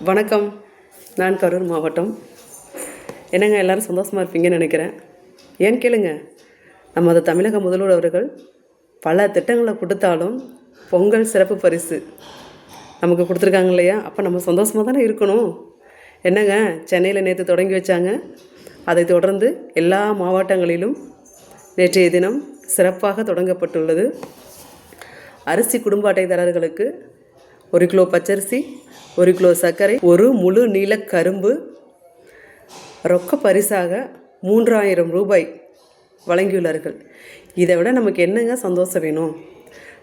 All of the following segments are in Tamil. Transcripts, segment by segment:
வணக்கம். நான் கரூர் மாவட்டம். என்னங்க எல்லோரும் சந்தோஷமாக இருப்பீங்கன்னு நினைக்கிறேன். ஏன் கேளுங்க. நமது தமிழக முதல்வர் அவர்கள் பல திட்டங்களை கொடுத்தாலும் பொங்கல் சிறப்பு பரிசு நமக்கு கொடுத்துருக்காங்க இல்லையா? அப்போ நம்ம சந்தோஷமாக தானே இருக்கணும். என்னங்க சென்னையில் நேற்று தொடங்கி வச்சாங்க. அதை தொடர்ந்து எல்லா மாவட்டங்களிலும் நேற்றைய தினம் சிறப்பாக தொடங்கப்பட்டுள்ளது. அரிசி குடும்ப அட்டைதாரர்களுக்கு ஒரு கிலோ பச்சரிசி ஒரு கிலோ சர்க்கரை ஒரு முழு நீல கரும்பு. ரொக்க பரிசாக மூன்றாயிரம் ரூபாய் வழங்கியுள்ளார்கள். இதை விட நமக்கு என்னங்க சந்தோஷம் வேணும்?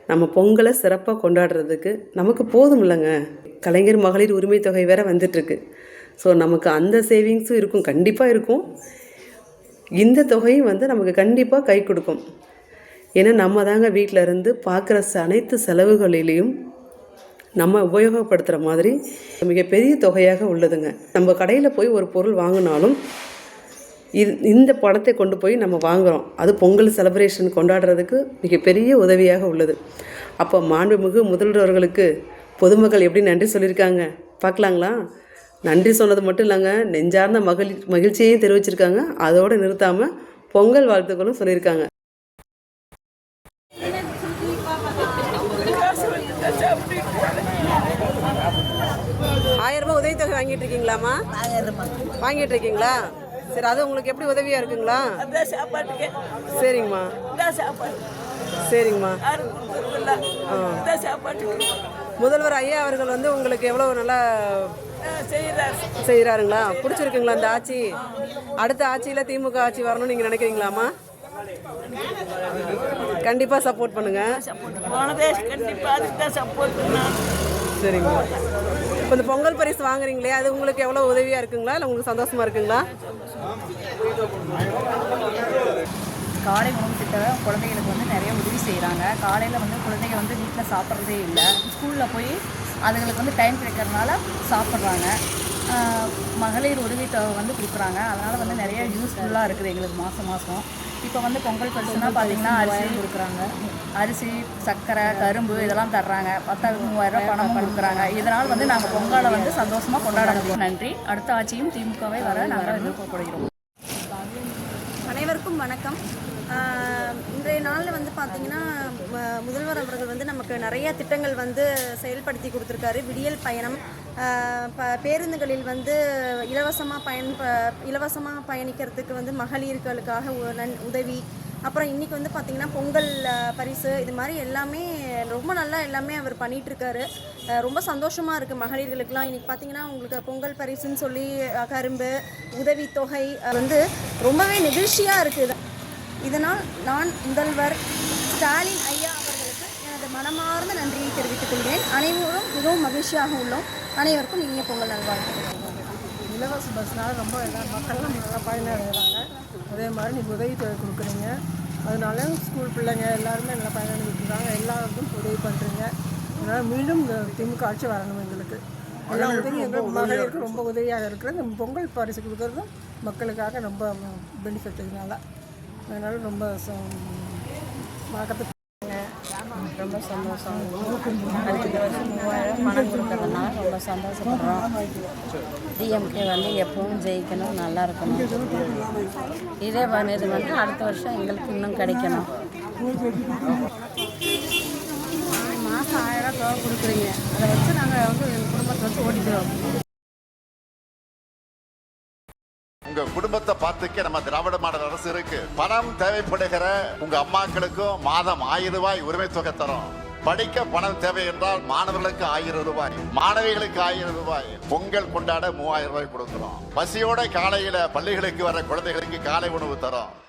நம்ம பொங்கலை சிறப்பாக கொண்டாடுறதுக்கு நமக்கு போதும் இல்லைங்க. கலைஞர் மகளிர் உரிமை தொகை வேற வந்துட்டுருக்கு. ஸோ நமக்கு அந்த சேவிங்ஸும் இருக்கும் கண்டிப்பாக இருக்கும். இந்த தொகையும் வந்து நமக்கு கண்டிப்பாக கை கொடுக்கும். ஏன்னா நம்ம தாங்க வீட்டில் இருந்து பார்க்குற அனைத்து செலவுகளிலையும் நம்ம உபயோகப்படுத்துகிற மாதிரி மிகப்பெரிய தொகையாக உள்ளதுங்க. நம்ம கடையில் போய் ஒரு பொருள் வாங்கினாலும் இது இந்த பணத்தை கொண்டு போய் நம்ம வாங்குகிறோம் அது பொங்கல் செலப்ரேஷன் கொண்டாடுறதுக்கு மிகப்பெரிய உதவியாக உள்ளது. அப்போ மாண்புமிகு முதல்வர்களுக்கு பொதுமக்கள் எப்படி நன்றி சொல்லியிருக்காங்க? பார்க்கலாங்களா? நன்றி சொன்னது மட்டும் இல்லைங்க. நெஞ்சார்ந்த மகிழ் மகிழ்ச்சியையும் தெரிவிச்சிருக்காங்க. அதோடு நிறுத்தாமல் பொங்கல் வாழ்த்துக்களும் சொல்லியிருக்காங்க ஆயிரம் ரூபாய் உதவித்தொகை வாங்கிட்டு இருக்கீங்களாம்மா வாங்கிட்டு இருக்கீங்களா சரி அது உங்களுக்கு எப்படி உதவியா இருக்குங்களா? சரிங்கம்மா. சரிங்கம்மா. முதல்வர் ஐயா அவர்கள் வந்து உங்களுக்கு எவ்வளோ நல்லா செய்கிறார் செய்கிறாருங்களா? பிடிச்சிருக்குங்களா அந்த ஆட்சி? அடுத்த ஆட்சியில் திமுக ஆட்சி வரணும்னு நீங்கள் நினைக்கிறீங்களாம்மா? கண்டிப்பாக சப்போர்ட் பண்ணுங்க. சப்போர்ட் போனதே கண்டிப்பாக அதுக்கு தான் சப்போர்ட் பண்ணான். சரிங்க. இப்போ இந்த பொங்கல் பரிசு வாங்குறீங்களே அது உங்களுக்கு எவ்வளோ உதவியாக இருக்குங்களா? இல்லை உங்களுக்கு சந்தோஷமாக இருக்குங்களா? காலை உணவு திட்டம் குழந்தைகளுக்கு வந்து நிறைய உதவி செய்கிறாங்க காலையில் வந்து குழந்தைங்க வந்து வீட்டில் சாப்பிட்றதே இல்லை. ஸ்கூலில் போய் அதுங்களுக்கு வந்து டைம் கிடைக்கிறதுனால சாப்பிட்றாங்க. மகளிர் உதவி வந்து கொடுக்குறாங்க. அதனால் வந்து நிறைய யூஸ்ஃபுல்லாக இருக்குது எங்களுக்கு மாதம் மாதம் இப்போ வந்து பொங்கல் பரிசுனா பார்த்தீங்கன்னா அரிசி கொடுக்குறாங்க. அரிசி சர்க்கரை கரும்பு இதெல்லாம் தர்றாங்க. பத்தாவது மூவாயிரம் ரூபாய் பணம் கொடுக்குறாங்க. இதனால் வந்து நாங்கள் பொங்கலை வந்து சந்தோஷமாக கொண்டாட முடியும். நன்றி. அடுத்த ஆட்சியும் திமுகவை வர நாங்கள் விருப்பப்படுகிறோம் அனைவருக்கும் வணக்கம். இன்றைய நாளில் வந்து பார்த்திங்கன்னா முதல்வர் அவர்கள் வந்து நமக்கு நிறைய திட்டங்கள் வந்து செயல்படுத்தி கொடுத்துருக்காரு. விடியல் பயணம் ப பேருந்துகளில் வந்து இலவசமாக பயன் இலவசமாக பயணிக்கிறதுக்கு வந்து மகளிர்களுக்காக உ- நன் உதவி. அப்புறம் இன்றைக்கி வந்து பார்த்திங்கன்னா பொங்கல் பரிசு இது மாதிரி எல்லாமே ரொம்ப நல்லா எல்லாமே அவர் பண்ணிகிட்ருக்காரு ரொம்ப சந்தோஷமாக இருக்குது மகளிர்களுக்கெலாம் இன்றைக்கி பார்த்தீங்கன்னா உங்களுக்கு பொங்கல் பரிசுன்னு சொல்லி கரும்பு உதவித்தொகை வந்து ரொம்பவே நெகிழ்ச்சியாக இருக்குது இதனால் நான் முதல்வர் ஸ்டாலின் ஐயா அவர்களுக்கு எனது மனமார்ந்த நன்றியை தெரிவித்துக் கொள்கிறேன். அனைவரும் மிகவும் மகிழ்ச்சியாக உள்ளோம். அனைவருக்கும் இனிய பொங்கல் நல்வாழ்த்துக்கள். இலவச பஸ்னால ரொம்ப எல்லா மக்கள்லாம் நல்லா பயனடைகிறாங்க. அதே மாதிரி நீங்கள் உதவி தொகை கொடுக்குறீங்க. அதனால ஸ்கூல் பிள்ளைங்க எல்லாருமே நல்லா பயனடைஞ்சிருக்காங்க எல்லாருக்கும் உதவி பண்ணுறீங்க அதனால் மீண்டும் இந்த திமுக ஆட்சி வரணும் எங்களுக்கு. எல்லா உதவியும் எங்களுக்கு மகளிருக்கு ரொம்ப உதவியாக இருக்கிறது. பொங்கல் பரிசு கொடுக்குறதும் மக்களுக்காக ரொம்ப பெனிஃபிட் இதனால. அதனால் ரொம்ப பார்க்கறதுக்கு ரொம்ப சந்தோஷம். அடுத்த வருஷம் மூவாயிரம் பணம் கொடுக்கறதுனால ரொம்ப சந்தோஷப்படுறோம். டிஎம்கே வந்து எப்பவும் ஜெயிக்கணும் நல்லா இருக்கணும். இதே வ- இது வந்து அடுத்த வருஷம் எங்களுக்கு இன்னும் கிடைக்கணும். மாதம் ஆயிரம் ரூபா கொடுக்குறீங்க. அதை வச்சு நாங்கள் வந்து எங்கள் குடும்பத்தை வச்சு ஓட்டிக்கிறோம். உங்க குடும்பத்தை பார்த்துக்க நம்ம திராவிட மாடல் அரசு இருக்கு. பணம் தேவைப்படுகிற உங்க அம்மாக்களுக்கும் மாதம் ஆயிரம் ரூபாய் உரிமை தொகை தரும். படிக்க பணம் தேவை என்றால் மாணவர்களுக்கு ஆயிரம் ரூபாய் மாணவிகளுக்கு ஆயிரம் ரூபாய். பொங்கல் கொண்டாட மூவாயிரம் ரூபாய் கொடுக்கிறோம். பசியோட காலையில பள்ளிகளுக்கு வர குழந்தைகளுக்கு காலை உணவு தரோம்.